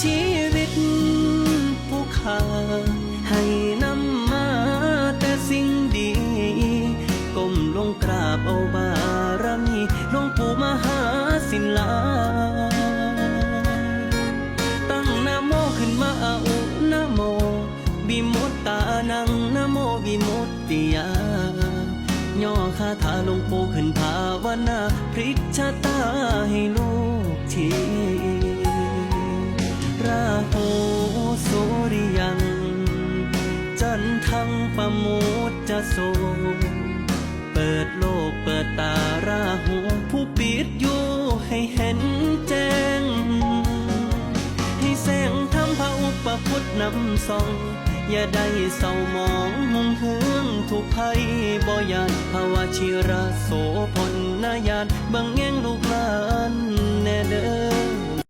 ชีวิตผู้ขาให้นำมาแต่สิ่งดี ก้มลงกราบเอาบารมีหลวงปู่มหาศิลา ตั้งนโมขึ้นมาเอานะโม บิมุตตานังนโมบิมุตติยาย่อคาถาหลวงปู่ขึ้นภาวนา พริกชะตาให้ลูก ทังปะมุจจะโสเปิดโลกเปิดตาราหูผู้ปิดอยู่ให้เห็นแจ้ง ให้แสงทำพระอุปพุทธนำส่อง อย่าได้เศร้ามองหุงเฮืองทุกภัยบ่ยานภาวชิระโสพลนายานบังแง